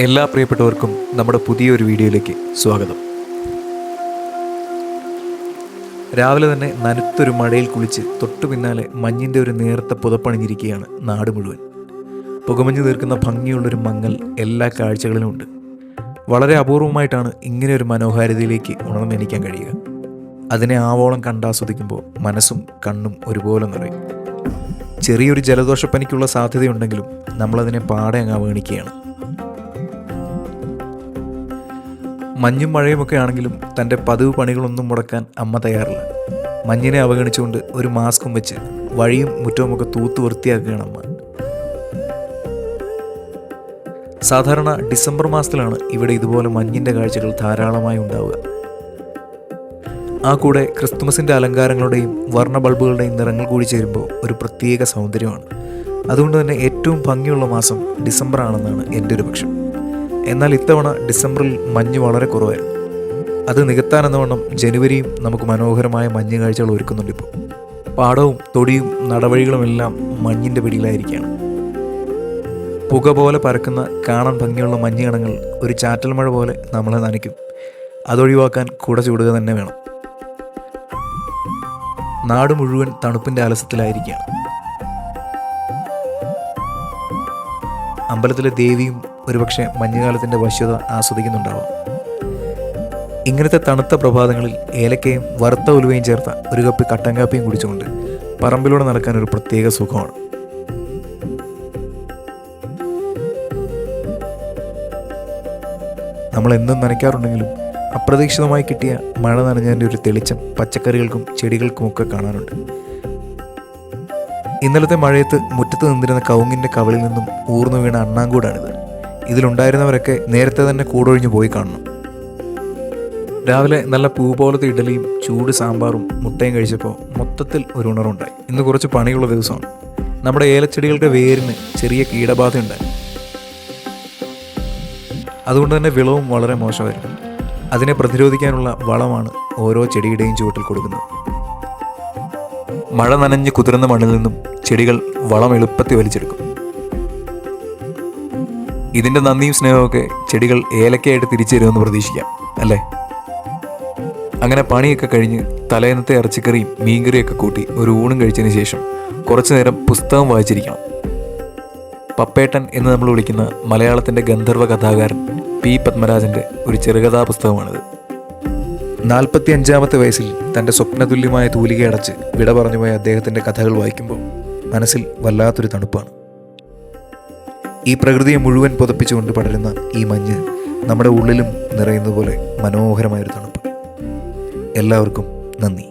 എല്ലാ പ്രിയപ്പെട്ടവർക്കും നമ്മുടെ പുതിയൊരു വീഡിയോയിലേക്ക് സ്വാഗതം. രാവിലെ തന്നെ നനുത്തൊരു മഴയിൽ കുളിച്ച് തൊട്ടു പിന്നാലെ മഞ്ഞിന്റെ ഒരു നേർത്ത പുതപ്പണിഞ്ഞിരിക്കുകയാണ് നാട് മുഴുവൻ. പുകമഞ്ഞ് തീർക്കുന്ന ഭംഗിയുള്ളൊരു മങ്ങൽ എല്ലാ കാഴ്ചകളിലും ഉണ്ട്. വളരെ അപൂർവമായിട്ടാണ് ഇങ്ങനെ ഒരു മനോഹാരിതയിലേക്ക് ഉണർന്നെനിക്കാൻ കഴിയുക. അതിനെ ആവോളം കണ്ടാസ്വദിക്കുമ്പോൾ മനസ്സും കണ്ണും ഒരുപോലെ നിറയും. ചെറിയൊരു ജലദോഷപ്പനിക്കുള്ള സാധ്യതയുണ്ടെങ്കിലും നമ്മളതിനെ പാടെ അങ്ങ് അവഗണിക്കുകയാണ്. മഞ്ഞും മഴയുമൊക്കെ ആണെങ്കിലും തന്റെ പതിവ് പണികളൊന്നും മുടക്കാൻ അമ്മ തയ്യാറില്ല. മഞ്ഞിനെ അവഗണിച്ചുകൊണ്ട് ഒരു മാസ്കും വെച്ച് വഴിയും മുറ്റവുമൊക്കെ തൂത്ത് വൃത്തിയാക്കുകയാണ് അമ്മ. സാധാരണ ഡിസംബർ മാസത്തിലാണ് ഇവിടെ ഇതുപോലെ മഞ്ഞിന്റെ കാഴ്ചകൾ ധാരാളമായി ഉണ്ടാവുക. ആ കൂടെ ക്രിസ്തുമസിന്റെ അലങ്കാരങ്ങളുടെയും വർണ ബൾബുകളുടെയും നിറങ്ങൾ കൂടി ചേരുമ്പോൾ ഒരു പ്രത്യേക സൗന്ദര്യമാണ്. അതുകൊണ്ട് തന്നെ ഏറ്റവും ഭംഗിയുള്ള മാസം ഡിസംബർ ആണെന്നാണ് എന്റെ ഒരു പക്ഷം. എന്നാൽ ഇത്തവണ ഡിസംബറിൽ മഞ്ഞ് വളരെ കുറവായിരുന്നു. അത് നികത്താനെന്നവണ്ണം ജനുവരിയും നമുക്ക് മനോഹരമായ മഞ്ഞ് കാഴ്ചകൾ ഒരുക്കുന്നുണ്ട് ഇപ്പോൾ. പാടവും തൊടിയും നടവഴികളുമെല്ലാം മഞ്ഞിന്റെ പിടിയിലായിരിക്കുകയാണ്. പുക പോലെ പരക്കുന്ന കാണാൻ ഭംഗിയുള്ള മഞ്ഞ് കണങ്ങൾ ഒരു ചാറ്റൽ മഴ പോലെ നമ്മളെ നനയ്ക്കും. അതൊഴിവാക്കാൻ കൂടെ ചൂടുക തന്നെ വേണം. നാട് മുഴുവൻ തണുപ്പിന്റെ അലസത്തിലായിരിക്കുകയാണ് അമ്പലത്തിലെ ദേവിയും ഒരുപക്ഷെ മഞ്ഞുകാലത്തിന്റെ വശ്യത ആസ്വദിക്കുന്നുണ്ടാവാം. ഇങ്ങനത്തെ തണുത്ത പ്രഭാതങ്ങളിൽ ഏലക്കയും വറുത്ത ഉലുവയും ചേർത്ത ഒരു കപ്പ് കട്ടൻ കാപ്പിയും കുടിച്ചുകൊണ്ട് പറമ്പിലൂടെ നടക്കാൻ ഒരു പ്രത്യേക സുഖമാണ്. നമ്മൾ എന്നും നനയ്ക്കാറുണ്ടെങ്കിലും അപ്രതീക്ഷിതമായി കിട്ടിയ മഴ നനഞ്ഞതിന്റെ ഒരു തെളിച്ചം പച്ചക്കറികൾക്കും ചെടികൾക്കും ചെടികൾക്കുമൊക്കെ കാണാനുണ്ട്. ഇന്നലത്തെ മഴയത്ത് മുറ്റത്ത് നിന്നിരുന്ന കവുങ്ങിന്റെ കവളിൽ നിന്നും ഊർന്നു വീണ അണ്ണാങ്കൂടാണിത്. ഇതിലുണ്ടായിരുന്നവരൊക്കെ നേരത്തെ തന്നെ കൂടൊഴിഞ്ഞു പോയി കാണണം. രാവിലെ നല്ല പൂ പോലത്തെ ഇഡലിയും ചൂട് സാമ്പാറും മുട്ടയും കഴിച്ചപ്പോൾ മൊത്തത്തിൽ ഒരു ഉണർവുണ്ടായി. ഇന്ന് കുറച്ച് പണിയുള്ള ദിവസമാണ്. നമ്മുടെ ഏലച്ചെടികളുടെ വേരിന് ചെറിയ കീടബാധയുണ്ടായി. അതുകൊണ്ട് തന്നെ വിളവും വളരെ മോശമായിരുന്നു. അതിനെ പ്രതിരോധിക്കാനുള്ള വളമാണ് ഓരോ ചെടിയുടെയും ചുവട്ടിൽ കൊടുക്കുന്നത്. മഴ നനഞ്ഞ് കുതിർന്ന മണ്ണിൽ നിന്നും ചെടികൾ വളം എളുപ്പത്തിൽ വലിച്ചെടുക്കും. ഇതിന്റെ നന്ദിയും സ്നേഹമൊക്കെ ചെടികൾ ഏലക്കയായിട്ട് തിരിച്ചു തരുമെന്ന് പ്രതീക്ഷിക്കാം അല്ലേ? അങ്ങനെ പണിയൊക്കെ കഴിഞ്ഞ് തലേന്നത്തെ ഇറച്ചിക്കറിയും മീൻകറിയൊക്കെ കൂട്ടി ഒരു ഊണും കഴിച്ചതിന് ശേഷം കുറച്ചു നേരം പുസ്തകം വായിച്ചിരിക്കണം. പപ്പേട്ടൻ എന്ന് നമ്മൾ വിളിക്കുന്ന മലയാളത്തിന്റെ ഗന്ധർവ കഥാകാരൻ പി. പത്മരാജന്റെ ഒരു ചെറുകഥാ പുസ്തകമാണിത് നാൽപ്പത്തി അഞ്ചാമത്തെ വയസ്സിൽ തന്റെ സ്വപ്നതുല്യമായ തൂലിക അടച്ച് വിട പറഞ്ഞുപോയ അദ്ദേഹത്തിന്റെ കഥകൾ വായിക്കുമ്പോൾ മനസ്സിൽ വല്ലാത്തൊരു തണുപ്പാണ്. ഈ പ്രകൃതിയെ മുഴുവൻ പുതപ്പിച്ചുകൊണ്ട് പടരുന്ന ഈ മഞ്ഞ് നമ്മുടെ ഉള്ളിലും നിറയുന്ന പോലെ മനോഹരമായൊരു തണുപ്പ്. എല്ലാവർക്കും നന്ദി.